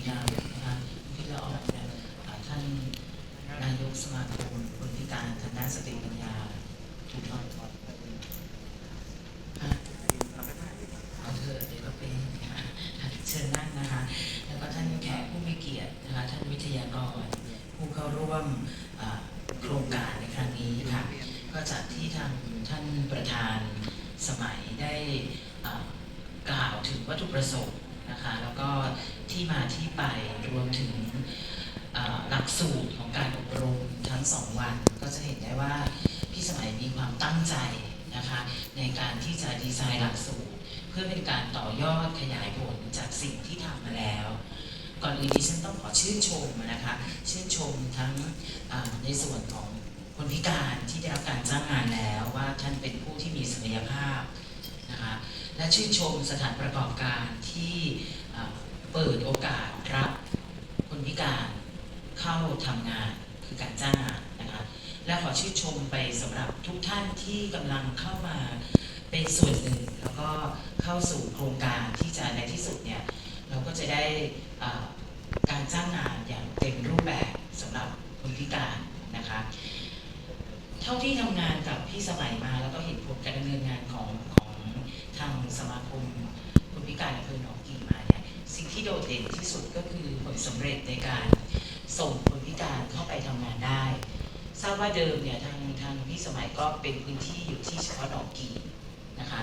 รีรัมย์นะคะที่เราออกเนี่อ่าท่านนายกสมาคมคนพิการทางด้านสติปัญญาถูกต้องอะเอาเถอะเดี๋ยวก็เป็นนะคะเชิญนั่งนะคะ แล้วก็ท่านแขกผู้มีเกียรตินะคะท่านวิทยากรผู้เข้าร่วมโครงการในครั้งนี้ค่ะก็จากที่ทางท่านประธานสมัยได้กล่าวถึงวัตถุประสงค์ นะคะแล้วก็ที่มาที่ไปรวมถึงหลักสูตรของการอบรมทั้งสองวัน ก็จะเห็นได้ว่าพี่สมัยมีความตั้งใจนะคะในการที่จะดีไซน์หลักสูตร เพื่อเป็นการต่อยอดขยายผลจากสิ่งที่ทำมาแล้วก่อนอื่นดิฉันต้องขอชื่นชมนะคะชื่นชมทั้งในส่วนของคนพิการที่ได้รับการจ้างงานแล้วว่าท่านเป็นผู้ที่มีศักยภาพนะคะ และชื่นชมสถานประกอบการที่เปิดโอกาสรับคนพิการเข้าทำงานคือการจ้างงานนะคะและขอชื่นชมไปสำหรับทุกท่านที่กำลังเข้ามาเป็นส่วนหนึ่ง แล้วก็เข้าสู่โครงการที่จะในที่สุดเนี่ยเราก็จะได้การจ้างงานอย่างเต็มรูปแบบสำหรับคนพิการนะคะ เท่าที่ทำงานกับพี่สมัยมาแล้วก็เห็นผลการดำเนินงานของ ทางสมาคมคนพิการอำเภอหนองกี่มาเนี่ยสิ่งที่โดดเด่นที่สุดก็คือผลสำเร็จในการส่งคนพิการเข้าไปทำงานได้ ทราบว่าเดิมเนี่ยทางทางพี่สมัยก็เป็นพื้นที่อยู่ที่เฉพาะหนองกี่นะคะ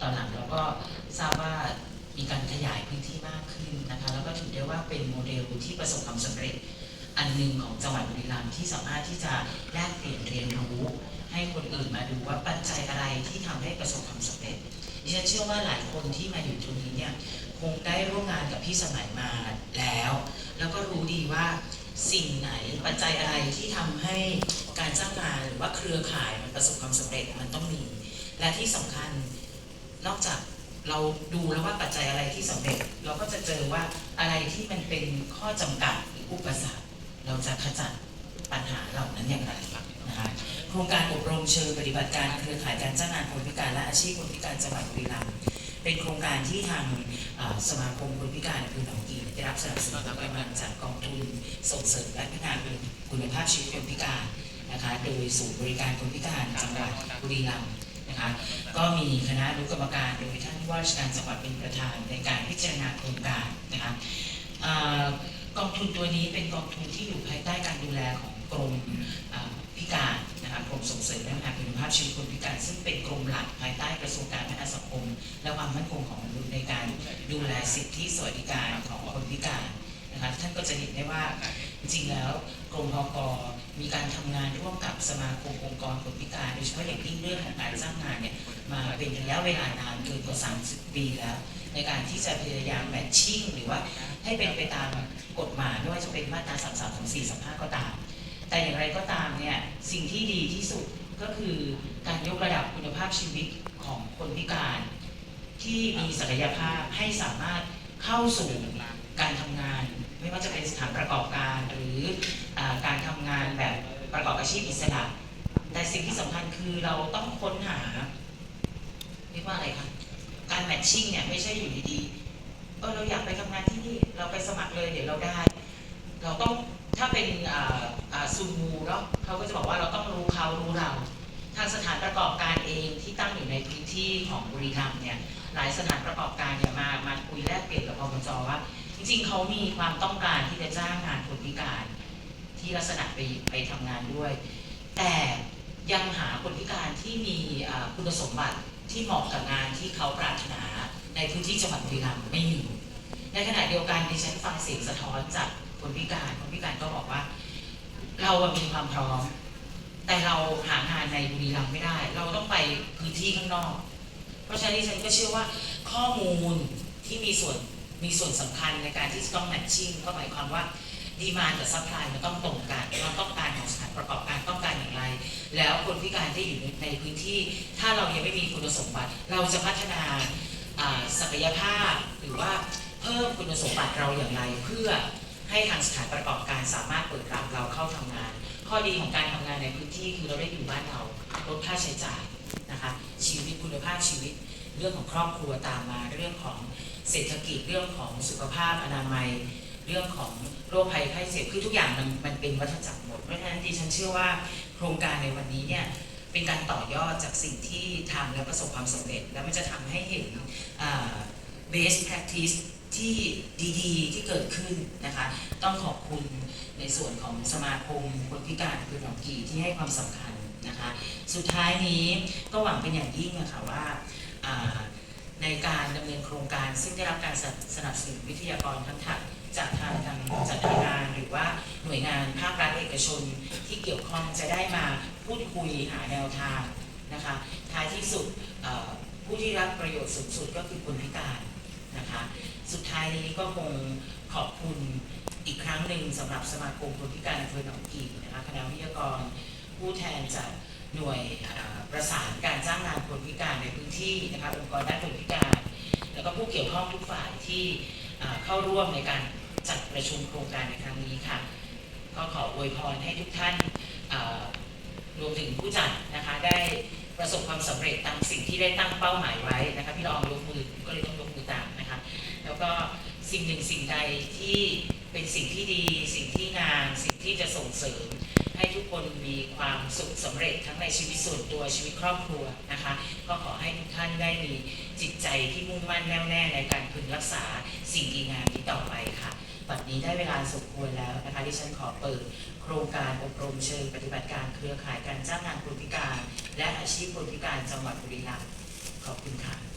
ตอนหลังเราก็ทราบว่ามีการขยายพื้นที่มากขึ้นนะคะแล้วก็ถือได้ว่าเป็นโมเดลที่ประสบความสำเร็จ อันหนึ่งของจังหวัดบุรีรัมย์ที่สามารถที่จะแลกเปลี่ยนเรียนรู้ ให้คนอื่นมาดูว่าปัจจัยอะไรที่ทำให้ประสบความสำเร็จ ดิฉันเชื่อว่าหลายคนที่มาอยู่ตรงนี้เนี่ยคงได้ร่วมงานกับพี่สมัยมาแล้ว แล้วก็รู้ดีว่าสิ่งไหนปัจจัยอะไรที่ทำให้การจ้างงานหรือว่าเครือข่ายมันประสบความสำเร็จมันต้องมี และที่สำคัญนอกจากเราดูแล้วว่าปัจจัยอะไรที่สำเร็จ เราก็จะเจอว่าอะไรที่มันเป็นข้อจำกัดหรืออุปสรรค เราจะขจัดปัญหาเหล่านั้นอย่างไรนะคะ โครงการอบรมเชิงปฏิบัติการเครือข่ายการจ้างงานคนพิการและอาชีพคนพิการจังหวัดบุรีรัมย์เป็นโครงการที่ทางสมาคมคนพิการอำเภอหนองกีได้รับสนับสนุนกำลังจากกองทุนส่งเสริมและพัฒนาคุณภาพชีวิตคนพิการนะคะโดยศูนย์บริการคนพิการจังหวัดบุรีรัมย์นะคะก็มีคณะอนุกรรมการโดยท่านผู้ว่าราชการจังหวัดเป็นประธานในการพิจารณาโครงการนะคะกองทุนตัวนี้เป็นกองทุนที่อยู่ภายใต้การดูแลของกรมพิการ นะคะกรมส่งเสริมและพัฒนาคุณภาพชีวิตคนพิการ ซึ่งเป็นกรมหลักภายใต้กระทรวงการพัฒนาสังคม และความมั่นคงของมนุษย์ในการดูแลสิทธิสวัสดิการของคนพิการนะคะท่านก็จะเห็นได้ว่าจริงๆแล้วกรมพกมีการทำงานร่วมกับสมาคมองค์กรคนพิการ โดยเฉพาะอย่างยิ่งเรื่องของการจ้างงานเนี่ยมาเป็นระยะเวลานานเกินกว่า 30 ปีแล้ว ในการที่จะพยายามแมทชิ่งหรือว่าให้เป็นไปตามกฎหมายไม่ว่าจะเป็นมาตรา 33 34 35 ก็ตาม แต่อย่างไรก็ตามเนี่ยสิ่งที่ดีที่สุดก็คือการยกระดับคุณภาพชีวิตของคนพิการ ที่มีศักยภาพให้สามารถเข้าสู่การทำงาน ไม่ว่าจะเป็นสถานประกอบการหรืออการทำงานแบบประกอบอาชีพอิสระ แต่สิ่งที่สำคัญคือเราต้องค้นหาเรียกว่าอะไรคะการแมทชิ่งเนี่ยไม่ใช่อยู่ดีๆเออเราอยากไปทำงานที่นี่เราไปสมัครเลยเดี๋ยวเราได้ เราต้อง ถ้าเป็นซูมูเนาะเขาก็จะบอกว่าเราต้องรู้เขารู้เรา ทางสถานประกอบการเองที่ตั้งอยู่ในพื้นที่ของบุรีรัมย์เนี่ยหลายสถานประกอบการเนี่ยมามาคุยแลกเปลี่ยนกับอบจว่า จริงๆเขามีความต้องการที่จะจ้างงานคนพิการ ที่ลักษณะไปไปทำงานด้วย แต่ยังหาคนพิการที่มีคุณสมบัติที่เหมาะกับงานที่เขาปรารถนาในพื้นที่จังหวัดบุรีรัมย์ไม่มีในขณะเดียวกันดิฉันฟังเสียงสะท้อนจาก คนพิการคนพิการก็บอกว่า เราอะมีความพร้อม แต่เราหางานในบุรีรัมย์ไม่ได้ เราต้องไปพื้นที่ข้างนอก เพราะฉะนั้นดิฉันก็เชื่อว่าข้อมูลที่มีส่วนมีส่วนสำคัญในการที่จะต้องแมทชิ่งก็หมายความว่าดีมานกับซัพพลายมันต้องตรงกันความต้องการของสถานประกอบการต้องการอย่างไร แล้วคนพิการที่อยู่ในพื้นที่ ถ้าเรายังไม่มีคุณสมบัติ เราจะพัฒนาศักยภาพหรือว่าเพิ่มคุณสมบัติเราอย่างไรเพื่อ ให้ทางสถานประกอบการสามารถเปิดรับเราเข้าทำงาน ข้อดีของการทำงานในพื้นที่คือเราได้อยู่บ้านเราลดค่าใช้จ่ายนะคะชีวิตคุณภาพชีวิต เรื่องของครอบครัวตามมาเรื่องของเศรษฐกิจเรื่องของสุขภาพอนามัย เรื่องของโรคภัยไข้เจ็บคือทุกอย่างมันมันเป็นวัฏจักรหมดเพราะฉะนั้นดิฉันเชื่อว่าโครงการในวันนี้เนี่ยเป็นการต่อยอดจากสิ่งที่ทำและประสบความสำเร็จ แล้วมันจะทำให้เห็น best practice ที่ดีๆ ที่เกิดขึ้นนะคะ ต้องขอบคุณในส่วนของสมาคมคนพิการคือหนองกีที่ให้ความสำคัญนะคะ สุดท้ายนี้ก็หวังเป็นอย่างยิ่งนะคะว่าอ่า ในการดำเนินโครงการซึ่งได้รับการสนับสนับสนุนวิทยากรทั้งทางจากทางทางจัดหางานหรือว่าหน่วยงานภาครัฐเอกชนที่เกี่ยวข้องจะได้มาพูดคุยหาแนวทางนะคะท้ายที่สุดเอ่อผู้ที่รับประโยชน์สูงสุดก็คือคนพิการ นะคะ สุดท้ายนี้ก็คงขอบคุณอีกครั้งหนึ่งสำหรับสมาคมคนพิการอำเภอหนองกี่นะคะคณะวิทยากรผู้แทนจากหน่วยประสานการจ้างงานคนพิการในพื้นที่นะคะองค์กรด้านคนพิการ แล้วก็ผู้เกี่ยวข้องทุกฝ่ายที่เข้าร่วมในการจัดประชุมโครงการในครั้งนี้ค่ะ ก็ขออวยพรให้ทุกท่านรวมถึงผู้จัดนะคะได้ประสบความสำเร็จตามสิ่งที่ได้ตั้งเป้าหมายไว้นะคะพี่รองยกมือก็เลยต้องยกมือตาม แล้วก็สิ่งหนึ่งสิ่งใดที่เป็นสิ่งที่ดี สิ่งที่งามสิ่งที่จะส่งเสริม ให้ทุกคนมีความสุขสำเร็จทั้งในชีวิตส่วนตัวชีวิตครอบครัวนะคะ ก็ขอให้ทุกท่านได้มีจิตใจที่มุ่งมั่นแน่วแน่ในการพึงรักษาสิ่งดีงามนี้ต่อไปค่ะบัดนี้ได้เวลาสมควรแล้วนะคะที่ฉันขอเปิดโครงการอบรมเชิงปฏิบัติการเครือข่ายการจ้างงานคนพิการ และอาชีพคนพิการจังหวัดบุรีรัมย์ขอบคุณค่ะ